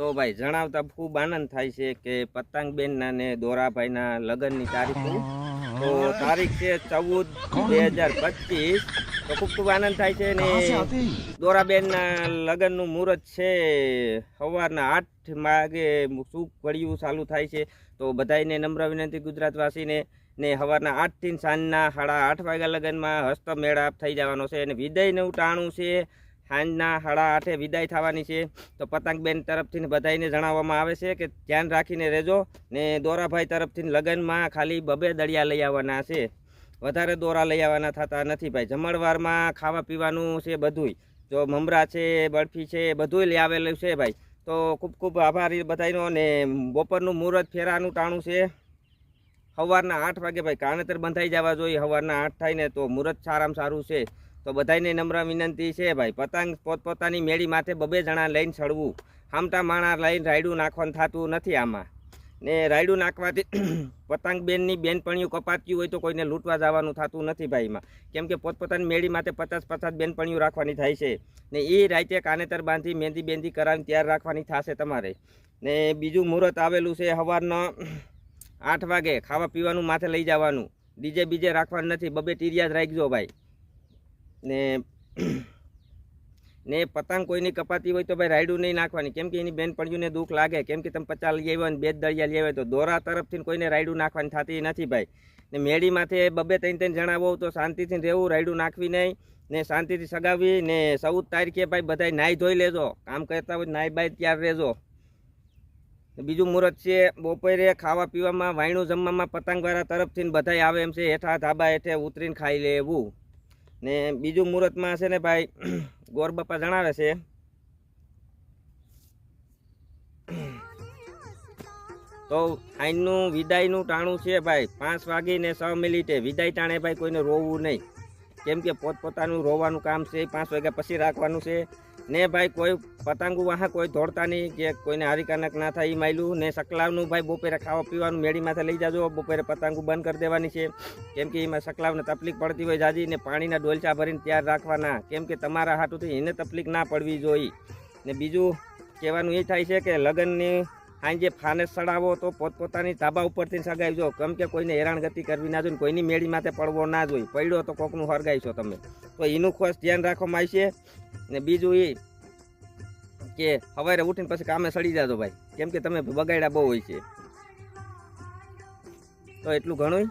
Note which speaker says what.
Speaker 1: તો ભાઈ જણાવતા ખૂબ આનંદ થાય છે કે પતંગબેનના ને દોરાભાઈના લગ્નની તારીખ તો તારીખ છે ચૌદ બે હજાર પચીસ. તો ખૂબ ખૂબ આનંદ થાય છે ને દોરાબેનના લગ્નનું મુહૂર્ત છે સવારના આઠ વાગે શુભ ઘડિયું ચાલુ થાય છે. તો બધાને નમ્ર વિનંતી ગુજરાતવાસીને ને સવારના આઠથી સાંજના સાડા આઠ વાગ્યા લગ્નમાં હસ્ત મેળાપ થઈ જવાનો છે અને વિદાયનું ટાણું છે. સાંજના સાડા આઠે વિદાય થવાની છે. તો પતંગબેન તરફથી બધાને જણાવવામાં આવે છે કે ધ્યાન રાખીને રહેજો ને દોરાભાઈ તરફથી લગ્નમાં ખાલી બબે દળિયા લઈ આવવાના છે. વધારે દોરા લઈ આવવાના થતા નથી ભાઈ. જમણવારમાં ખાવા પીવાનું છે બધુંય. જો મમરા છે, બરફી છે, બધુંય લઈ આવેલું છે ભાઈ. તો ખૂબ ખૂબ આભાર બધાનો ને બપોરનું મુહૂર્ત ફેરાનું ટાણું છે. સવારના આઠ વાગે ભાઈ કાણેતર બંધાઈ જવા જોઈએ. સવારના આઠ થાય ને તો મુહૂર્ત સારામાં સારું છે. તો બધાને નમ્ર વિનંતી છે ભાઈ, પતંગ પોતપોતાની મેળી માથે બબે જણા લઈને ચડવું. હામટા માણા લઈને રાયડું નાખવાનું થતું નથી આમાં. ને રાયડું નાખવાથી પતંગ બેનની બેનપણીઓ કપાતી હોય તો કોઈને લૂંટવા જવાનું થતું નથી ભાઈ એમાં. કેમ કે પોતપોતાની મેળી માથે પચાસ પચાસ બેનપણીઓ રાખવાની થાય છે. ને એ રાતે કાનેતર બાંધી મહેંદી બેંદી કરાવીને તૈયાર રાખવાની થશે તમારે. ને બીજું મુહૂર્ત આવેલું છે સવારના આઠ વાગે ખાવા પીવાનું માથે લઈ જવાનું. ડીજે બીજે રાખવાનું નથી. બબે ટીરિયા જ રાખજો ભાઈ. ને ને પતંગ કોઈની કપાતી હોય તો ભાઈ રાયડું નહીં નાખવાની. કેમ કે એની બેનપણીઓને દુઃખ લાગે. કેમ કે તમે પચાસ લઈ આવ્યો ને બે દળિયા લઈ આવ્યો તો દોરા તરફથી કોઈને રાયડું નાખવાની થતી નથી ભાઈ. ને મેળી માથે બબે ત્રણ ત્રણ જણાવો તો શાંતિથી રહેવું, રાયડું નાખવી નહીં ને શાંતિથી સગાવી ને ચૌદ તારીખે ભાઈ બધાય નાહી ધોઈ લેજો. કામ કરતા હોય નાહી બાય ત્યાર રહેજો. બીજું મુહૂર્ત છે, બપોરે ખાવા પીવામાં, વાયણું જમવામાં પતંગવાળા તરફથી ને બધાય આવે એમ છે, હેઠા ધાબા હેઠે ઉતરીને ખાઈ લેવું. ને બીજું મુહૂર્તમાં છે ને ભાઈ ગોરબપ્પા જણાવે છે. તો આઈનનું વિદાયનું ટાણું છે ભાઈ, પાંચ વાગીને છ મિનિટે વિદાય ટાણે ભાઈ કોઈને રોવું નહીં. કેમ કે પોતપોતાનું રોવાનું કામ છે, પાંચ વાગ્યા પછી રાખવાનું છે. ને ભાઈ કોઈ પતંગો વાહ કોઈ દોડતા નહીં કે કોઈને હારિકાનક ના થાય એ માયલું. ને સકલાવનું ભાઈ બપોરે ખાવા પીવાનું મેળી માથે લઈ જાજો. બપોરે પતંગો બંધ કરી દેવાની છે. કેમ કે એમાં સકલાવને તકલીફ પડતી હોય જાજી ને પાણીના ડોલચા ભરીને તૈયાર રાખવાના. કેમ કે તમારા હાટુથી એને તકલીફ ના પડવી જોઈએ ને બીજું કહેવાનું એ થાય છે કે લગ્નની સાંજે ફાને ચડાવો તો પોતપોતાની ધાબા ઉપરથી સગાવજો કેમ કે કોઈને હેરાનગતિ કરવી ના જોઈએ કોઈની મેળી માથે પડવો ના જોઈએ. પડ્યો તો કોકનું હરગાઈશો તમે. તો એનું ખાસ ધ્યાન રાખવામાં આવશે. ને બીજું એ કે સવારે ઉઠીને પછી કામે સડી જાજો ભાઈ. કેમ કે તમે બગાડ્યા બહુ હોય છે. તો એટલું ઘણું